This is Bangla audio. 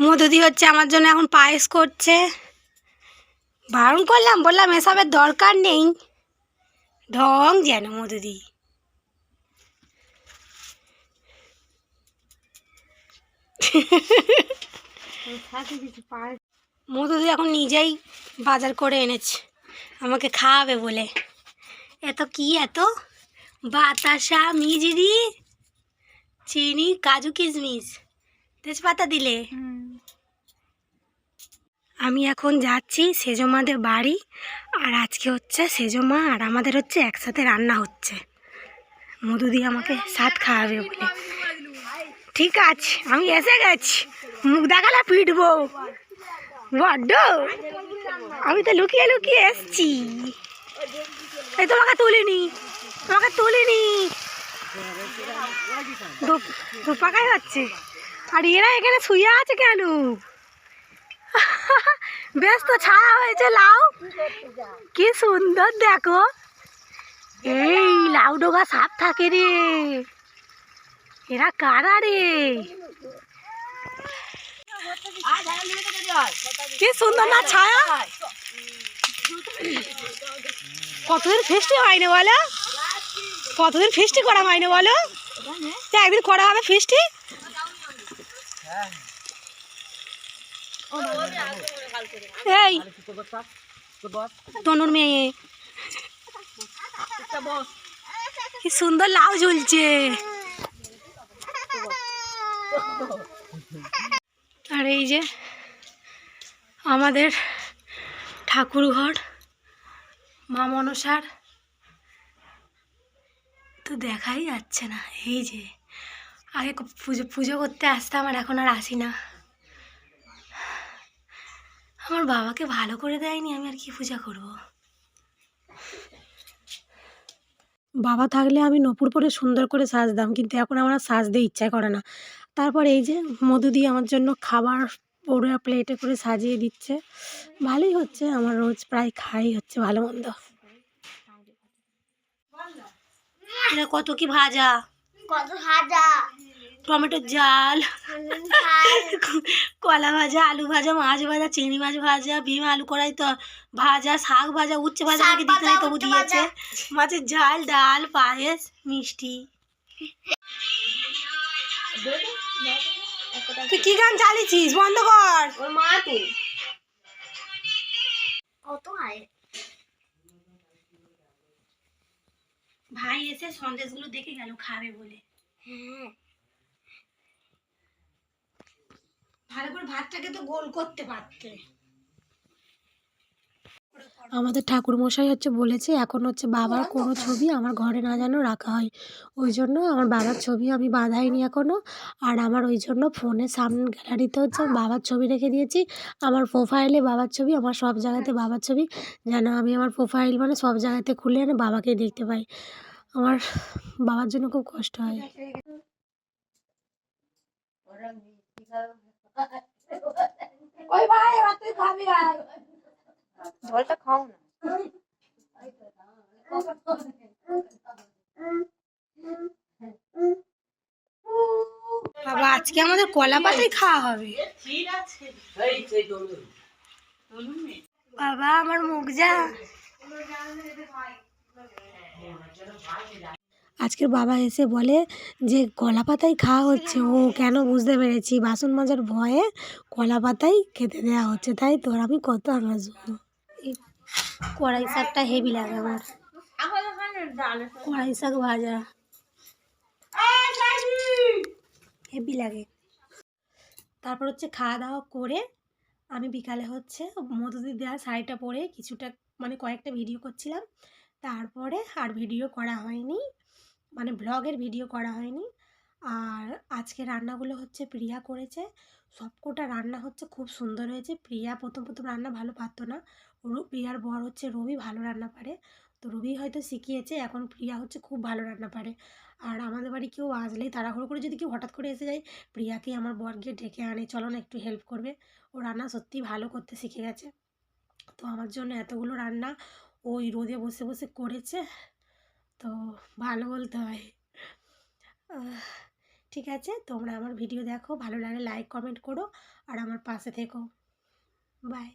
মধুদি হচ্ছে আমার জন্য এখন পায়েস করছে। বারণ করলাম, বললাম এসবের দরকার নেই। ঢং যেন মধুদি। মধুদি এখন নিজেই বাজার করে এনেছে। আমাকে খাওয়াবে বলে। এত কি এত? বাতাসা, মিজরি, চিনি, কাজু কিশমিশ। তেজপাতা দিলে। আমি এখন যাচ্ছি সেজমাদের বাড়ি আর আজকে হচ্ছে সেজমা আর আমাদের হচ্ছে একসাথে রান্না হচ্ছে। মধু দিয়ে আমাকে সাত খাওয়াবে বলে। ঠিক আছে আমি এসে গেছি। মুখ দেখালে পিটবো। বড্ড। আমি তো লুকিয়ে লুকিয়ে এসছি। এই তোমাকে তুলিনি। তোমাকে তুলিনি। পাকাই হচ্ছে। আর এরা এখানে শুয়ে আছে কেন? বেশ তো ছায়া হয়েছে লাউ। কি সুন্দর, দেখো। এই লাউ ডোগা সাপ থাকে রে। এরা কারা রে? কি সুন্দর না ছায়া? কতদিন ফেস্টি হয়নি বলো? কতদিন ফেস্টি করা হয়নি বলো? একদিন করা হবে ফেস্টি? এই। তনুর মেয়ে। কি সুন্দর লাউ ঝুলছে। আর এই যে আমাদের ঠাকুর ঘর মা মনসার। তো দেখাই যাচ্ছে না এই যে। আগে পুজো পুজো করতে আসতাম আর এখন আর আসি না। আমার বাবাকে ভালো করে দেয়নি আমি আর কি পূজা করব? বাবা থাকলে আমি নপুর পরে সুন্দর করে সাজতাম কিন্তু এখন আমার সাজতে ইচ্ছা করে না। তারপর এই যে মধু দিয়ে আমার জন্য খাবার পুরো প্লেটে করে সাজিয়ে দিচ্ছে। ভালোই হচ্ছে আমার রোজ প্রায় খাই হচ্ছে ভালো মন্দ। এটা কত কি ভাজা? কত হাজা টমেটোর জাল কলা ভাজা আলু ভাজা মাছ ভাজা চিংড়ি মাছ ভাজা ভীম আলু কড়াই তো ভাজা শাক ভাজা উচ্ছে ভাজা আমাকে দিতে নাই তবু দিয়েছে। মাছের ঝাল ডাল পায়েস মিষ্টি। তুই কি গান চালিয়েছিস? বন্ধ কর। ওর মা তুই। কত আয়? ভাই এসে সন্দেশগুলো দেখে গেল খাবে বলে। হ্যাঁ। ভালো করে ভাতটাকে তো গোল করতে পারতে। আমাদের ঠাকুর মশাই হচ্ছে বলেছে এখন হচ্ছে বাবার কোনো ছবি আমার ঘরে না যেন রাখা হয়। ওই জন্য আমার বাবার ছবি আমি বাঁধাইনি এখনও আর আমার ওই জন্য ফোনে সামনে গ্যালারিতে হচ্ছে বাবার ছবি রেখে দিয়েছি। আমার প্রোফাইলে বাবার ছবি আমার সব জায়গাতে বাবার ছবি। যেন আমি আমার প্রোফাইল মানে সব জায়গাতে খুলে এনে বাবাকে দেখতে পাই। আমার বাবার জন্য খুব কষ্ট হয়। জলটা খাও না বাবা আজকে আমাদের কলা পাতাই খাওয়া হবে। বাবা আমার মুখ যা। আজকের বাবা এসে বলে যে, কলা পাতাই খাওয়া হচ্ছে। ও, কেন? বুঝতে পেরেছি। বাসন মাজার ভয়ে কলা পাতাই খেতে দেওয়া হচ্ছে। তাই তোর আমি কত এই কড়াই শাকটা হেভি লাগে আমার। কড়াই শাক ভাজা হেভি লাগে। তারপর হচ্ছে খাওয়া দাওয়া করে আমি বিকালে হচ্ছে মধুদি দেওয়া শাড়িটা পরে কিছুটা মানে কয়েকটা ভিডিও করছিলাম। তারপরে আর ভিডিও করা হয়নি। মানে ব্লগের ভিডিও করা হয়নি। আর আজকে রান্নাগুলো হচ্ছে প্রিয়া করেছে। সবকটা রান্না হচ্ছে খুব সুন্দর হয়েছে। প্রিয়া প্রথম প্রথম রান্না ভালো পারতো না। প্রিয়ার বর হচ্ছে রবি, ভালো রান্না পারে। তো রবি হয়তো শিখিয়েছে, এখন প্রিয়া হচ্ছে খুব ভালো রান্না পারে। আর আমাদের বাড়ি কেউ আসলেই তাড়াহুড়ো করে যদি কেউ হঠাৎ করে এসে যায় প্রিয়াকে আমার বর গিয়ে ডেকে আনে। চলো না একটু হেল্প করবে। ও রান্না সত্যিই ভালো করতে শিখে গেছে। তো আমার জন্য এতগুলো রান্না ওই রোদে বসে বসে করেছে। তো ভালো বলতে হয়। ঠিক আছে, তোমরা আমার ভিডিও দেখো, ভালো লাগে লাইক কমেন্ট করো, আর আমার পাশে থেকো। বাই